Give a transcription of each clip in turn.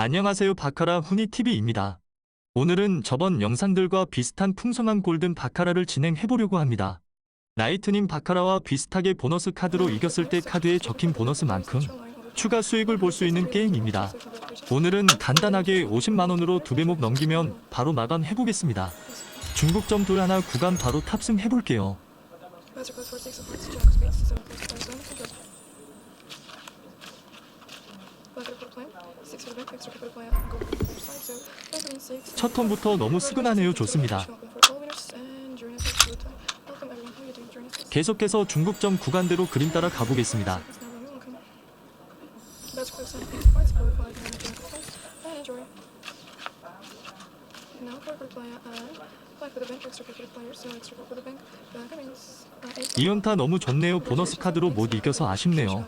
안녕하세요 바카라 후니TV입니다. 오늘은 저번 영상들과 비슷한 풍성한 골든 바카라를 진행해보려고 합니다. 나이트님 바카라와 비슷하게 보너스 카드로 이겼을 때 카드에 적힌 보너스만큼 추가 수익을 볼 수 있는 게임입니다. 오늘은 간단하게 50만원으로 두 배목 넘기면 바로 마감해보겠습니다. 중국점 돌 하나 구간 바로 탑승해볼게요. 첫 턴부터 너무 스근하네요. 좋습니다. 계속해서 중국점 구간대로 그림 따라 가보겠습니다. 이연타 너무 좋네요. 보너스 카드로 못 이겨서 아쉽네요.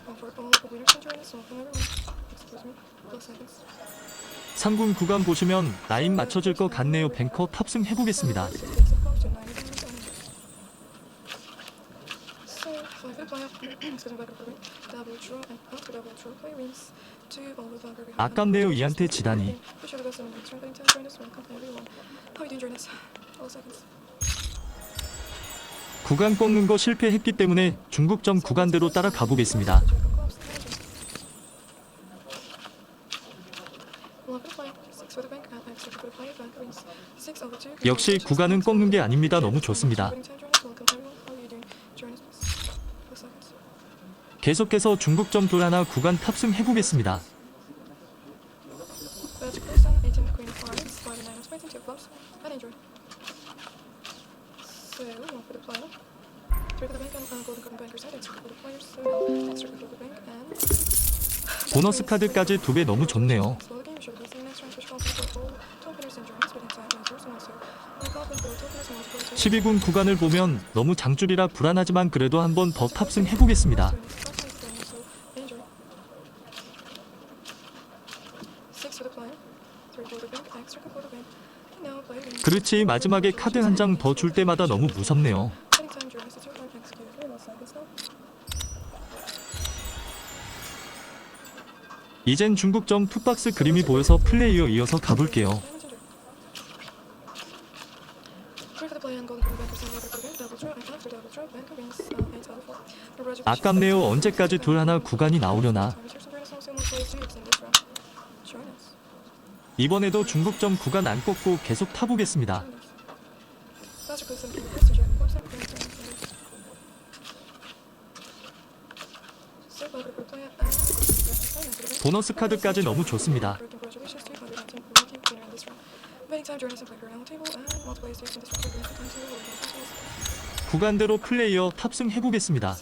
3군 구간 보시면 라인 맞춰질 것 같네요. 뱅커 탑승 해보겠습니다. 아깝네요. 이한테 지다니. 구간 꺾는 거 실패했기 때문에 중국점 구간대로 따라 가 보겠습니다. 역시 구간은 꺾는 게 아닙니다. 너무 좋습니다. 계속해서 중국점 돌 하나 구간 탑승해 보겠습니다. 보너스 카드까지 두 배 너무 좋네요. 12군 구간을 보면 너무 장줄이라 불안하지만 그래도 한번 더 탑승해보겠습니다. 그렇지 마지막에 카드 한 장 더 줄 때마다 너무 무섭네요. 이젠 중국점 투박스 그림이 보여서 플레이어 이어서 가볼게요. 아깝네요. 언제까지 둘 하나 구간이 나오려나. 이번에도 중국점 구간 안 꺾고 계속 타보겠습니다. 보너스 카드까지 너무 좋습니다. 구간대로 플레이어 탑승 해보겠습니다.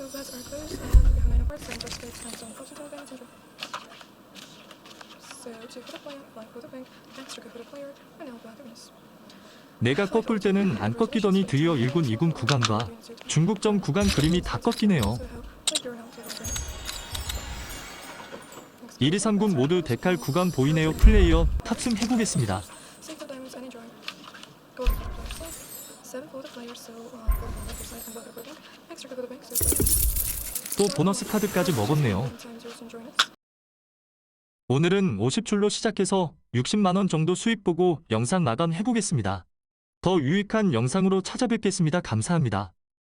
내가 꺾을 때는 안 꺾이더니 드디어 1군, 2군 구간과 중국점 구간 그림이 다 꺾이네요. 1, 2, 3군 모두 데칼 구간 보이네요. 플레이어 탑승 해보겠습니다. 또 보너스 카드까지 먹었네요. 오늘은 50줄로 시작해서 60만원 정도 수익 보고 영상 마감 해보겠습니다. 더 유익한 영상으로 찾아뵙겠습니다. 감사합니다.